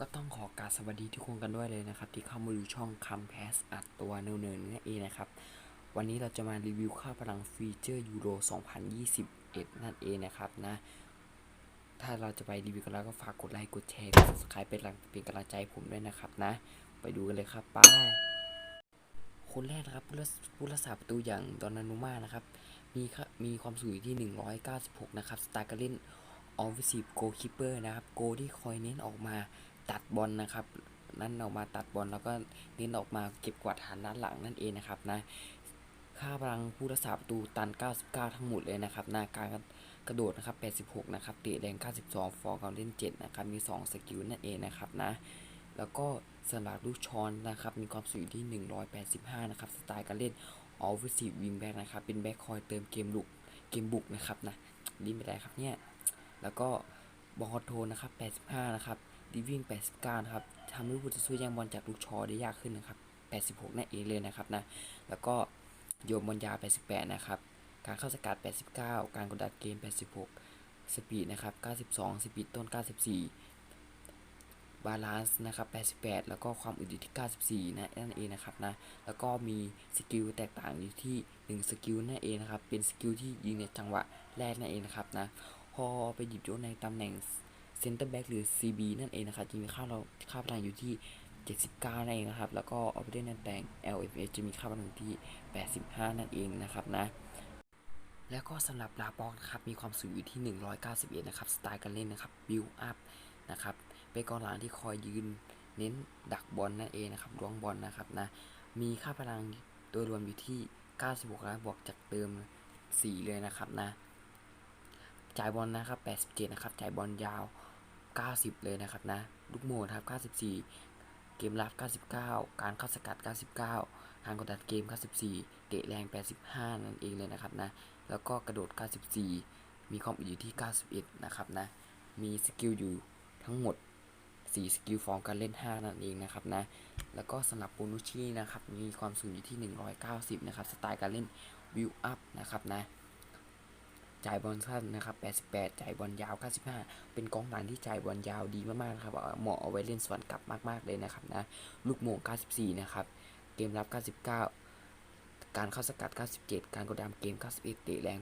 ก็ต้องขอการสวัสดีทุกคนกันด้วยเลยนะครับ ที่เข้ามาดูช่องคำแพสอัดตัวเนินๆนั่นเองนะครับ วันนี้เราจะมารีวิวค่าพลังฟีเจอร์ยูโร 2021 นั่นเองนะครับนะ ถ้าเราจะไปรีวิวกันแล้วก็ฝากกดไลค์กดแชร์กด subscribe เป็นกำลังเป็นกำลังใจผมด้วยนะครับนะ ไปดูกันเลยครับไป้าคนแรกนะครับผู้รักษาประตูอย่างดอนนานุมานะครับมีค่ามีความสูงอยู่ที่ 196 นะครับสไตล์การเล่นออฟฟิศโกคิปเปอร์นะครับ โกที่คอยเน้นออกมา ตัดบอลนะครับนั่นออกมาตัดบอลแล้วก็เน้นออกมาเก็บกวาดฐานด้านหลังนั่นเองนะครับนะค่าพลังผู้รักษาประตูตัน 99 ทั้งหมดเลยนะครับนะการกระโดดนะครับ 86 นะครับเตะแรง92 ฟอร์การเล่น 7 นะครับ มี 2 สกิลนั่นเองนะครับนะ แล้วก็สำหรับลูกช้อนนะครับ มีความสูงที่ 185 นะครับ สไตล์การเล่นออฟฟิศวิงแบ็กนะครับ เป็นแบ็คคอยเติมเกมลุก เกมบุกนะครับนะดีไม่ได้ครับเนี่ย แล้วก็บอลโทรลนะครับ 85 นะครับ ดีวิ่ง 89 นะครับทำให้ผู้จะช่วยแย่งบอลจากลูกชอได้ยากขึ้นนะครับ 86นั่นเองเลยนะครับนะ แล้วก็โยนบอลยา 88 นะครับ การเข้าสกัด 89 การกดดันเกม 86 สปีดนะครับ 92 สปีดต้น 94 บาลานซ์นะครับ 88 แล้วก็ความอึดอยู่ที่ 94 นะนั่นเองนะครับนะ แล้วก็มีสกิลแตกต่างอยู่ที่ 1 สกิลนั่นเองนะครับ เป็นสกิลที่ยิงในจังหวะแรกนั่นเองนะครับนะ พอไปหยิบยกในตำแหน่ง เซนเตอร์แบ็กหรือ CB นั่นเองนะครับจะมีค่าเราค่าพลังอยู่ที่ 79นั่นเองนะครับ แล้วก็เอาไปเล่นในแหน่ง LFS จะมีค่าพลังที่ 85 นั่นเองนะครับนะแล้วก็สำหรับลาบอกนะครับมีความสูงอยู่ที่ 191 นะครับ สไตล์การเล่นนะครับบิลอัพนะครับเป็นกองหลังที่คอยยืนเน้นดักบอลนั่นเองนะครับล้วงบอลนะครับนะมีค่าพลังโดยรวมอยู่ที่ 96นะบวกจากเติม 4 เลยนะครับนะจ่ายบอลนะครับ 87 นะครับจ่ายบอลยาว 90 เลยนะครับนะ ลูกโมงครับ 94 เกมรับ 99 การเข้าสกัด 99การกดดันเกม 94 เตะแรง 85 นั่นเองเลยนะครับนะ แล้วก็กระโดด 94 มีความอึดอยู่ที่ 91 นะครับนะ มีสกิลอยู่ทั้งหมด 4 สกิลฟอร์มการเล่น 5 นั่นเองนะครับนะ แล้วก็สำหรับโบนุชินะครับ มีความสูงอยู่ที่ 190 นะครับ สไตล์การเล่นวิวอัพนะครับนะ จ่ายบอลสั้นนะครับ 88 จ่ายบอลยาว 95 เป็นกองหลังที่จ่ายบอลยาวดีมากๆครับเหมาะเอาไว้เล่นสวนกลับมาก ๆ เลยนะครับนะ ลูกโมง 94 นะครับ เกมรับ 99 การเข้าสกัด 97 การกดดันเกม 91 เตะแรง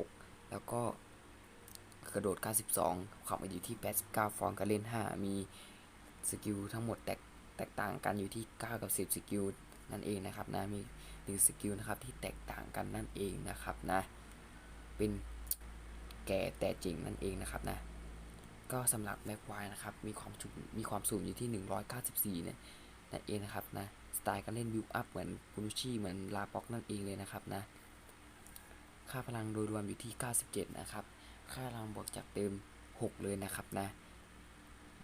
86 แล้วก็กระโดด 92 ความอยู่ที่ 89 ฟอร์มการเล่น 5 มีสกิลทั้งหมดแตกแตกต่างกันอยู่ที่ 9 กับ 10 สกิลนั่นเองนะครับนะ มีหนึ่งสกิลนะครับที่แตกต่างกันนั่นเองนะครับนะ เป็น แก่แต่จริงนั่นเองนะครับนะก็สำหรับแม็กไวนะครับมีความสูงมีความสูงอยู่ที่ 194เนี่ยนั่นเองนะครับนะสไตล์การเล่นบิวอัพเหมือนปูนุชีเหมือนลาป็อกนั่นเองเลยนะครับนะค่าพลังโดยรวมอยู่ที่ 97 นะครับ ค่าพลังบวกจากเติม 6 เลยนะครับนะ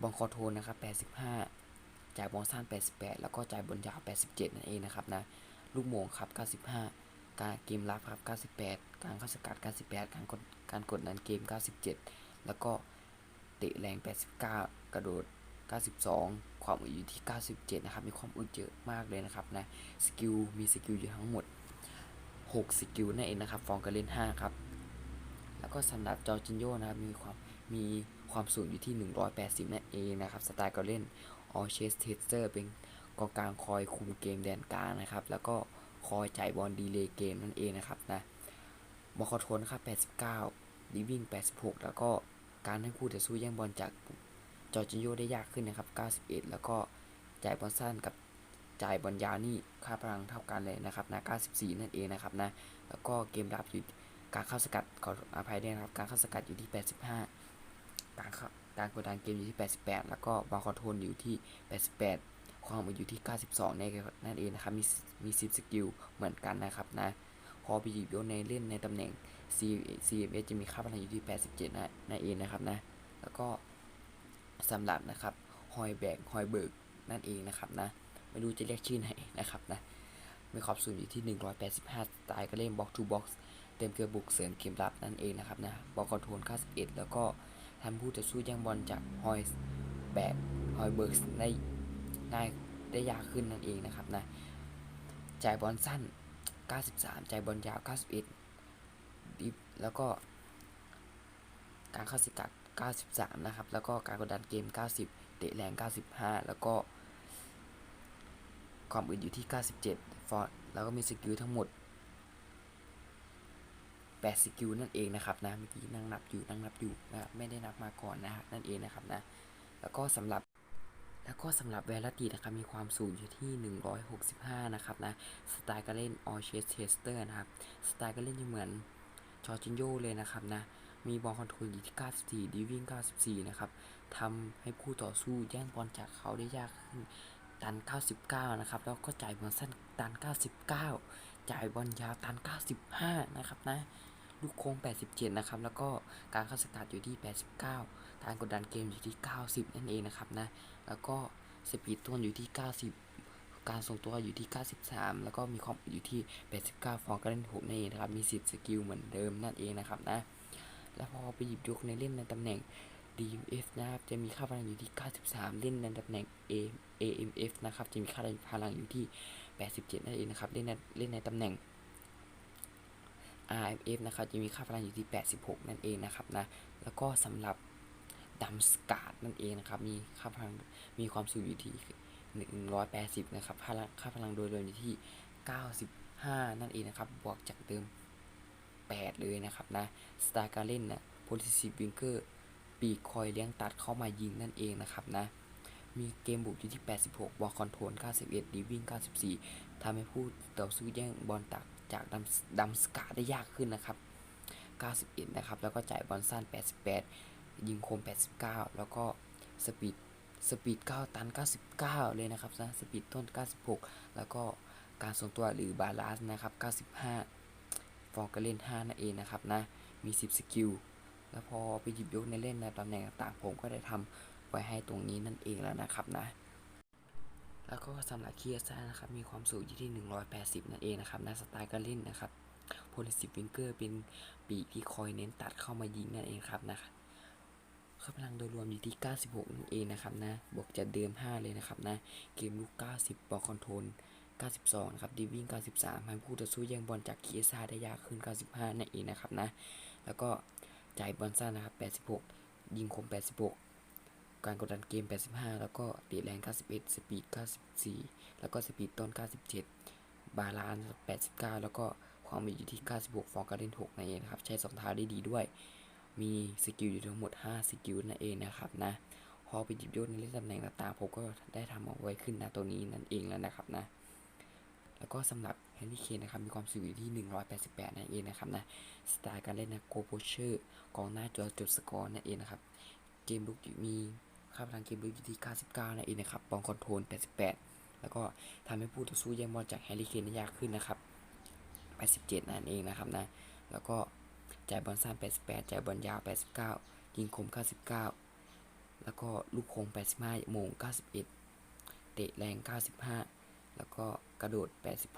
บอลคอโทนนะครับ 85จ่ายบอลสั้น88 แล้วก็จ่ายบอลยาว 87 นั่นเองนะครับนะ ลูกโมงครับ 95 การเกมรับครับ 98 การเข้าสกัด 98 การกดการกดนันเกม 97 แล้วก็เตะแรง 89 กระโดด 92 ความอึดอยู่ที่ 97 นะครับ มีความอึดเยอะมากเลยนะครับนะ สกิล มีสกิลอยู่ทั้งหมด 6 สกิลนั่นเองนะครับ ฟองการเล่น 5 ครับ แล้วก็สำหรับจอจินโยนะครับ มีความ มีความสูงอยู่ที่ 180 นั่นเองนะครับ สไตล์การเล่นออเชสเทสเตอร์เป็นกองกลางคอยคุมเกมแดนกลางนะครับ แล้วก็ คอยจ่ายบอลดีเลย์เกมนั่นเองนะครับนะบอลคอโทนครับ89ดีวิ่ง 86 แล้วก็การให้คู่ต่อสู้แย่งบอลจากจอร์จินโยได้ยากขึ้นนะครับ 91 แล้วก็จ่ายบอลสั้นกับจ่ายบอลยาวนี่ค่าพลังเท่ากันเลยนะครับนะ 94 นั่นเองนะครับนะ แล้วก็เกมรับอยู่การเข้าสกัดขออภัยด้วยนะครับ การเข้าสกัดอยู่ที่ 85 การข้าการกดดันเกมอยู่ที่ 88 แล้วก็บอลคอนโทรลอยู่ที่ 88 ความอยู่ที่ 92ในนั่นเองนะครับ มีมี 10 สกิลเหมือนกันนะครับนะ พอไปหยิบยกในเล่นในตำแหน่ง C CMS จะมีค่าพลังอยู่ที่ 87นะนั่นเองนะครับนะ แล้วก็สำหรับนะครับฮอยแบกฮอยเบิร์กนั่นเองนะครับนะ ไม่รู้จะเรียกชื่อไหนนะครับนะมีความสูงอยู่ที่ 185สไตล์ก็เล่นบ็อกทูบ็อกซ์เต็มเกลือบุกเสริมเกมรับนั่นเองนะครับนะบอลคอนโทรล91แล้วก็ทำผู้ต่อสู้ย่งบอลจากฮอยแบกฮอยเบิร์กได้ ง่ายได้ยากขึ้นนั่นเองนะครับนะจ่ายบอลสั้น 93 จ่ายบอลยาว 91ดิฟแล้วก็การเข้าสกัด 93 นะครับ แล้วก็การกดดันเกม 90 เตะแรง 95 แล้วก็ความอึดอยู่ที่ 97 ฟอร์ดแล้วก็มีสกิลทั้งหมด 8 สกิลนั่นเองนะครับนะ เมื่อกี้นั่งนับอยู่นั่งนับอยู่นะไม่ได้นับมาก่อนนะครับนั่นเองนะครับนะ แล้วก็สำหรับ แล้วก็สำหรับแวลตินะครับมีความสูงอยู่ที่ 165 นะครับนะ สไตล์การเล่นออเชสเทสเตอร์นะครับ สไตล์การเล่นจะเหมือนจอร์จินโยเลยนะครับนะ มีบอลคอนโทรลอยู่ที่ 94 ดีวิ่ง 94 นะครับทำให้ผู้ต่อสู้แย่งบอลจากเขาได้ยากขึ้นตัน 99 นะครับ แล้วก็จ่ายบอลสั้นตัน 99 จ่ายบอลยาวตัน 95 นะครับนะ ลูกโค้ง 87 นะครับ แล้วก็การเข้าสกัดอยู่ที่ 89 การกดดันเกมอยู่ที่ 90 นั่นเองนะครับนะ แล้วก็สปีดต้นอยู่ที่ 90 การทรงตัวอยู่ที่ 93 แล้วก็มีความอยู่ที่ 89 ฟองก็เล่นหกนั่นเองนะครับ มี10สกิลเหมือนเดิมนั่นเองนะครับนะ แล้วพอไปหยิบยกในเล่นในตำแหน่ง DMF นะครับ จะมีค่าพลังอยู่ที่ 93 เล่นในตำแหน่ง A AMF นะครับ จะมีค่าพลังอยู่ที่ 87 นั่นเองนะครับ เล่นในเล่นในตำแหน่ง RMF นะครับจะมีค่าพลังอยู่ที่ 86 นั่นเองนะครับนะแล้วก็สำหรับดัมสกาดนั่นเองนะครับมีค่าพลังมีความสูงอยู่ที่180 นะครับค่าพลังค่าพลังโดยรวมอยู่ที่ 95 นั่นเองนะครับบวกจากเดิม 8 เลยนะครับนะสไตล์การเล่นนะ Positive Winker ปีกคอยเลี้ยงตัดเข้ามายิงนั่นเองนะครับนะมีเกมบุกอยู่ที่ 86 บอลคอนโทรล 91 ดีวิ่ง 94ทำให้ผู้ต่อสู้แย่งบอลตัก จากดัมดัมสกาได้ยากขึ้นนะครับ 91 นะครับ แล้วก็จ่ายบอลสั้น 88 ยิงคม 89 แล้วก็สปีดสปีด 9 ตัน 99 เลยนะครับนะสปีดต้น 96 แล้วก็การทรงตัวหรือบาลานซ์นะครับ 95 ฟองก็เล่น 5 นั่นเองนะครับนะ มี 10 สกิล แล้วพอไปหยิบยกในเล่นในตำแหน่งต่างๆ ผมก็ได้ทำไว้ให้ตรงนี้นั่นเองแล้วนะครับนะ แล้วก็สำหรับเคียซ่านะครับ มีความสูงอยู่ที่ 180 นั่นเองนะครับนสไตล์การเล่นนะครับโพลิสิฟิงเกอร์เป็นปีกที่คอยเน้นตัดเข้ามายิงนั่นเองครับนะครับพลังโดยรวมอยู่ที่ 96 นั่นเองนะครับนะ บวกจากเดิม 5 เลยนะครับนะ เกมลุก 90 บอลคอนโทรล 92 นะครับ ดีวิ่ง 93ให้ผู้ต่อสู้แย่งบอลจากเคียซ่าได้ยากขึ้น 95 นั่นเองนะครับนะ แล้วก็จ่ายบอลสั้นนะครับ 86 ยิงคม 86 การกดดันเกม 85 แล้วก็เตะแรง 91 สปีด 94 แล้วก็สปีดต้น 97 บาลานซ์ 89 แล้วก็ความมีอยู่ที่ 96 ฟองการเล่น 6นั่นเองนะครับ ใช้สองเท้าได้ดีด้วย มีสกิลอยู่ทั้งหมด 5 สกิลนั่นเองนะครับนะ พอไปหยิบยกในเล่นตำแหน่งต่างๆผมก็ได้ทำเอาไว้ขึ้นนะตัวนี้นั่นเองแล้วนะครับนะ แล้วก็สำหรับแฮร์รี่เคนนะครับมีความสูงอยู่ที่ 188 นั่นเองนะครับนะสไตล์การเล่นนะโกโพเชอร์กองหน้าจอจุดสกอร์นั่นเองนะครับเกมลุกมี ค่าพลังเกมลุกอยู่ที่99นั่นเองนะครับบอลคอนโทรล 88 แล้วก็ทำให้ผู้ต่อสู้แย่งบอลจากแฮร์รี่เคนได้ยากขึ้นนะครับ 87 นั่นเองนะครับนะ แล้วก็จ่ายบอลสั้น 88 จ่ายบอลยาว 89 ยิงคม 99 แล้วก็ลูกโค้ง85โมง 91 เตะแรง 95 แล้วก็กระโดด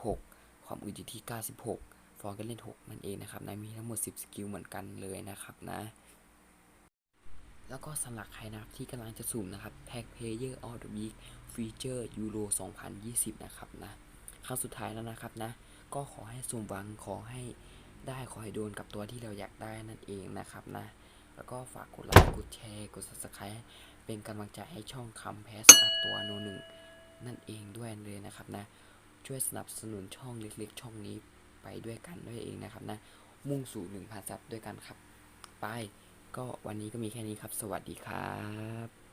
86 ความอึดอยู่ที่ 96 ฟอร์กันเล่น 6 นั่นเองนะครับนะมีทั้งหมด 10 สกิลเหมือนกันเลยนะครับนะ แล้วก็สำหรับใครนะครับที่กำลังจะสุ่มนะครับ Pack Player of the Week Feature Euro 2020 นะครับนะครั้งสุดท้ายแล้วนะครับนะ ก็ขอให้สุ่มหวังขอให้ได้ขอให้โดนกับตัวที่เราอยากได้นั่นเองนะครับนะ แล้วก็ฝากกดไลค์กดแชร์กด subscribe เป็นกำลังใจให้ช่องคำแพสอัดตัวโนหนึ่งนั่นเองด้วยเลยนะครับนะ ช่วยสนับสนุนช่องเล็กๆ ช่องนี้ไปด้วยกันด้วยเองนะครับนะ มุ่งสู่1,000ซับด้วยกันครับ ไป ก็วันนี้ก็มีแค่นี้ครับ สวัสดีครับ